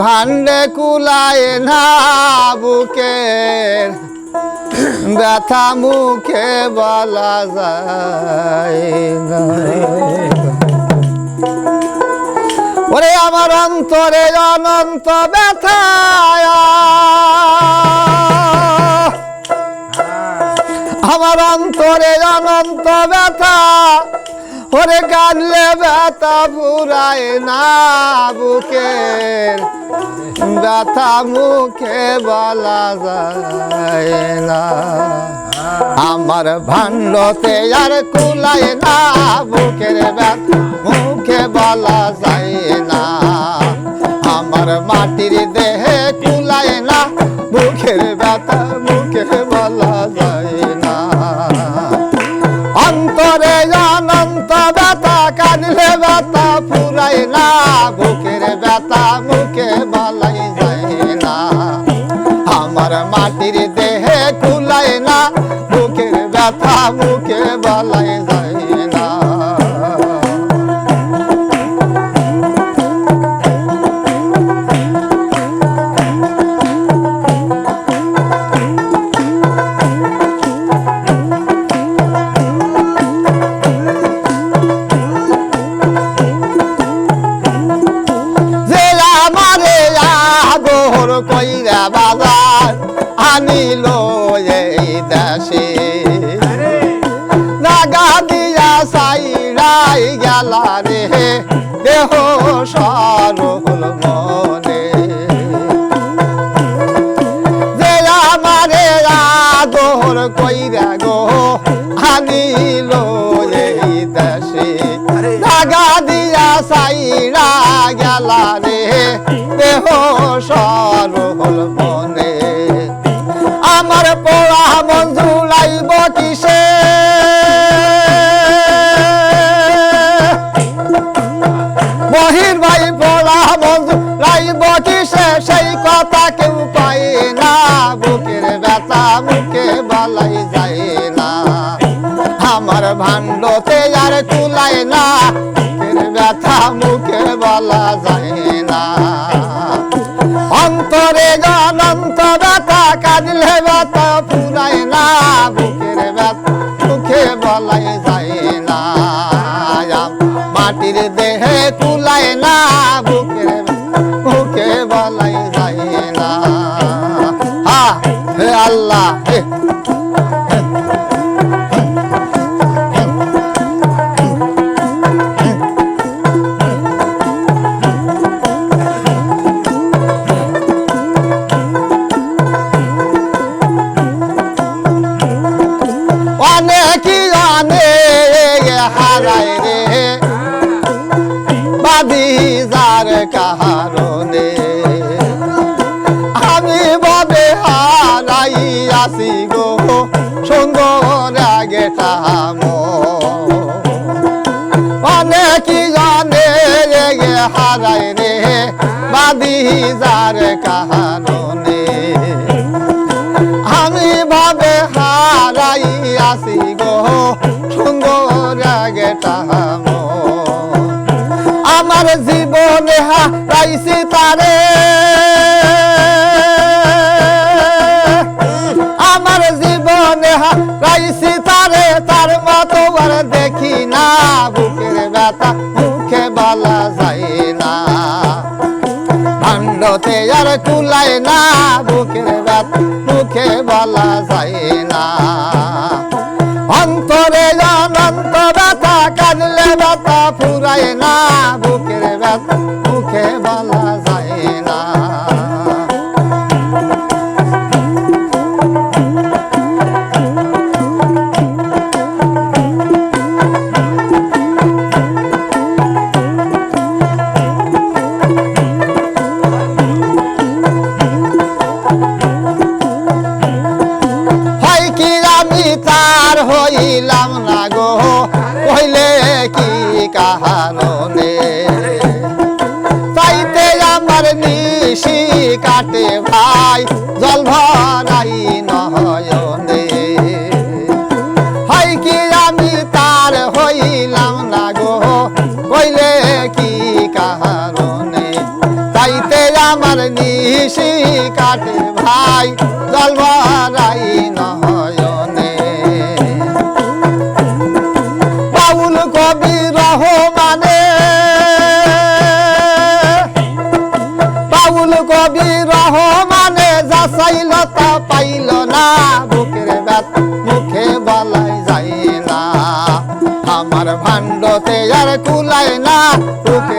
ভান্ডে কুলায় না বুকের, ব্যথা মুখে বলা যায় ওরে আমার অন্তরে অনন্ত ব্যথা, আমার অন্তরে অনন্ত ব্যথা, ওরে কাঁদলে ব্যথা ফুরায় না বুকের ব্যথা মুখে বলা যায় না। আমার ভাণ্ডতে আর কুলায় না, বুকের ব্যথা মুখে বলা যায় না। আমার মাটির দেহে কুলায় না, বুকের ব্যথা মুখে বলা যায় না। অন্তরে অনন্ত ব্যথা, কাঁদলে ব্যথা ফুরায় না, বুকের ব্যথা মুখে বলাই যায় না। কইরা বাজার আনিল সাইরাই গেলা রে দেহ সরল মনে। যে আমারে আগর কইরা গো আনিল এই দেশে। নাগা দিয়া সাইরা গেলা রে দেহ সরল মনে। আমার পোড়া মন জুলাইব কিসে সেই কথা কেউ পায় না। বুকের ব্যথা মুখে বলাই যায় না। আমার ভাণ্ডতে আর কুলায় না। বুকের ব্যথা মুখে বলা যায় না। অন্তরে অনন্ত ব্যথা, কাঁদলে ব্যথা ফুরায় না। বুকের Hey. আগে তাহামো অনেকই জানে রে হারায় রে বাদি যার কারণে আমি ভাবে হারাই আসি গো সুন্দর গেটাম আমার জীবনে হারাইছি তারে। আমার জীবনে হারাইছি তারে, তার মতো আর দেখি না। বুকের ব্যথা মুখে বলা যায় না। ভাণ্ডতে আর কুলায় না, বুকের ব্যথা মুখে বলা যায় না। অন্তরে অনন্ত ব্যথা, কাঁদলে ব্যথা ফুরায় না, বুকের ব্যথা ভাই, জল ভরাই নহয়নে হয় কি আমি তার হইলাম না গো? কইলে কি কাহারণে তাইতে আমার নিশি কাটে ভাই, জল কবি রহমানে যা চাইল তা পাইল না, বুকের ব্যথ মুখে বলাই যায় না। আমার ভাণ্ডতে আর কুলাই না বুকের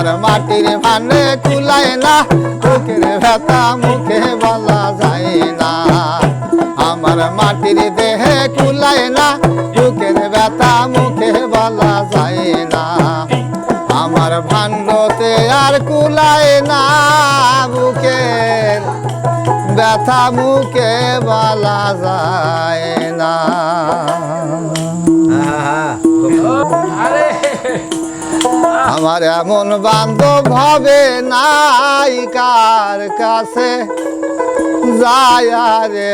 আমার মাটির ভানে কুলায় না বুকের ব্যথা মুখে বলা যায় না। আমার মাটির দেহে কুলায় না বুকের ব্যথা মুখে বলা যায় না। আমার ভাণ্ডতে আর কুলায় না বুকের ব্যথা মুখে বলা যায় না। আরে আমার এমন বান্ধব হবে নাই কার কাছে? যায় রে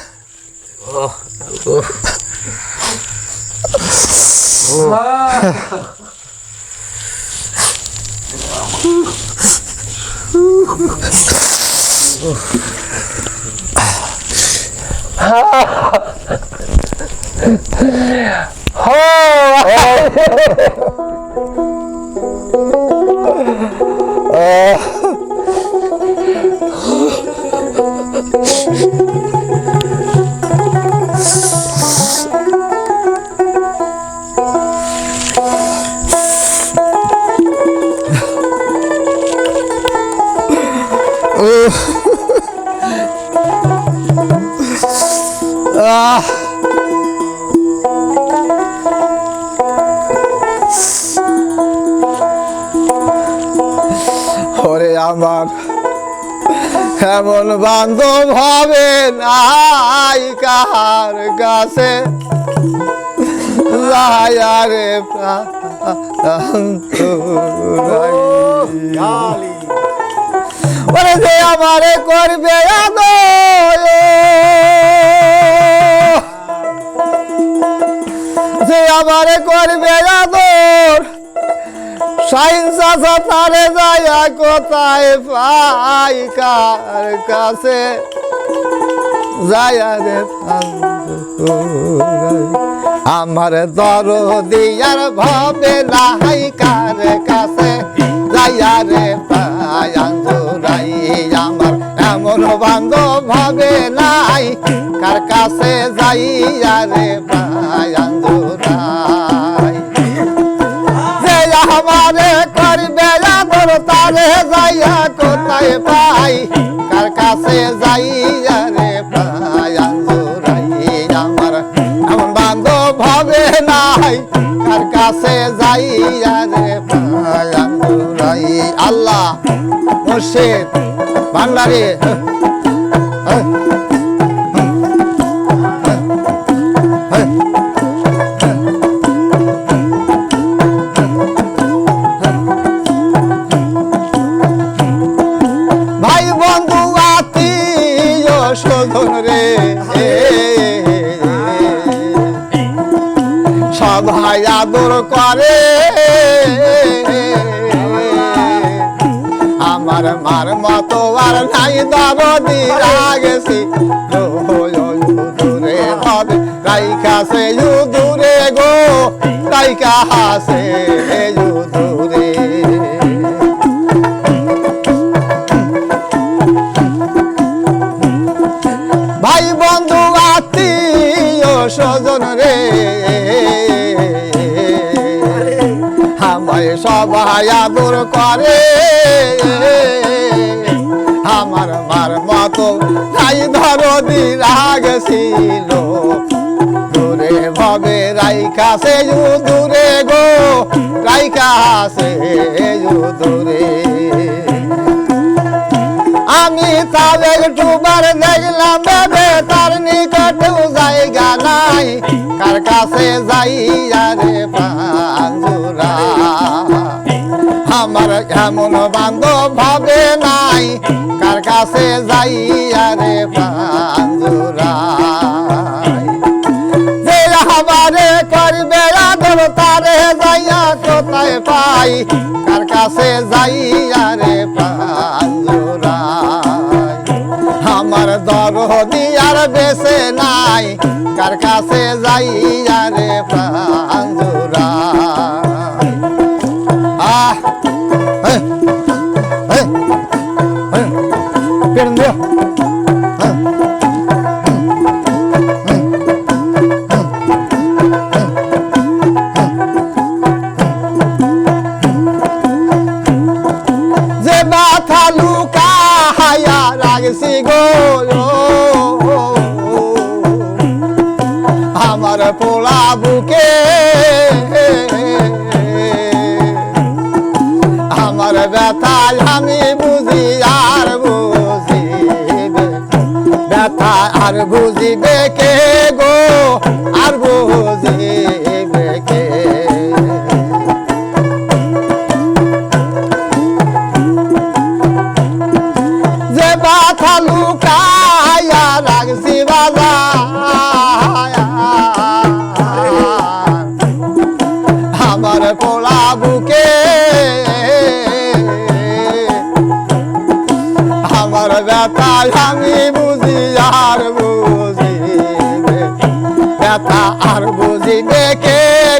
মুর্শিদ আহ এমন বান্ধব হবে নাই কাহার কাছে? রায়ারে ওরে যে আমারে করবে যে আমারে করবে আদর সাইন্স আসা তারে যায়া কোথায় পাই কার কাছে? যায়া রে। আমার দর দিয়ার ভাবে নাই কার কাছে? যাইয়া রে পায়াঞ্জুরাই আমার এমন বান্ধব ভাবে নাই কার কাছে? যাইয়া রে তারে যাইয়া কোথায় পাই? কার কাছে যাইয়া রে আন্দুরাই আমার এমন বান্ধব হবে নাই। কার কাছে যাইয়া রে আল্লাহ মুর্শিদ ভান্ডারি শোধন রে। সবাই আদর করে। আমার মার মতো আর নাই দাবদি লাগেছি দূরে হবে রাইকা সে দূরে গো রাইকা হাসে আদর করে। আমার মার মতো তাই ধরো দি রাগ ছিল। দূরে ভবে রাইখাছে দূরে গো। রাইখাছে দূরে। আমি তাদের ডুবার দেখলাম, বেবে তার নিকটেও জায়গা নাই। কার কাছে যাই আরে পাঞ্জুরা এমন বান্ধব ভাবে নাই। কার কাছে যাই আরে পাঞ্জুরা করবে আদর, তারে যাইয়া কোথায় পাই? কার কাছে যাইয়া রে পাঞ্জুরাই? আমার দরদি আর বেছে নাই। কার কাছে যাইয়া রে রাগছি গো আমার পোলা বুকে, আমার ব্যথায় আমি বুঝি আর বুঝিবে ব্যথা আর বুঝিবে কে গো? বুঝিবে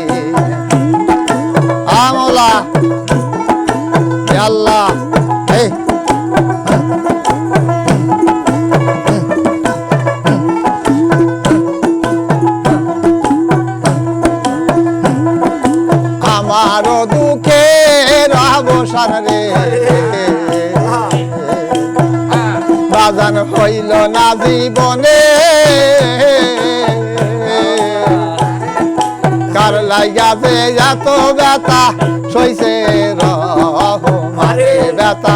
আমলা হে আল্লাহ। এই। আমারও দুঃখের অবসান রে। বাজান হইল না জীবনে। কার লাইগা যে এত ব্যথা। সইছে রহমানে ব্যথা।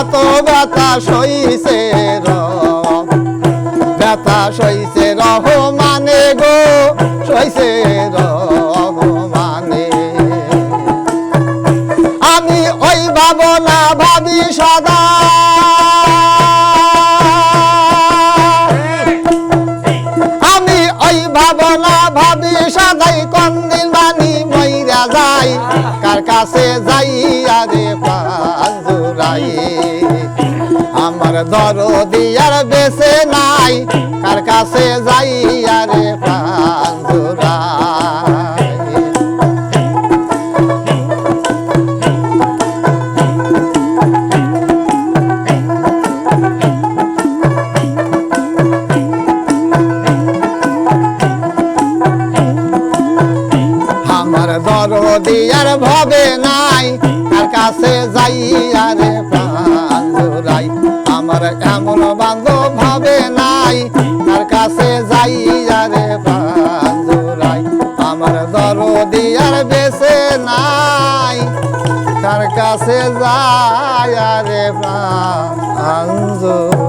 এত ব্যথা সইছে ব্যথা সইছে রহমানে গো, সইছে রহমানে। আমি ওই ভাবনা ভাবি সদা। আমি ওই ভাবনা ভাবি সদাই, কন্দিন বাণী মইরা যাই, কার কাছে যাই আরে পাঞ্জুরাই আমার দরদি আর বেছে নাই, কার কাছে যাই আরে আমার দরদি আর ভবে নাই, কার কাছে যাই এমন বান্ধব ভাবে নাই। তার কাছে যাই আরে জোড়াই আমার দরদি আর বেছে নাই। তার কাছে যাই আরে প্রাণ জোড়াই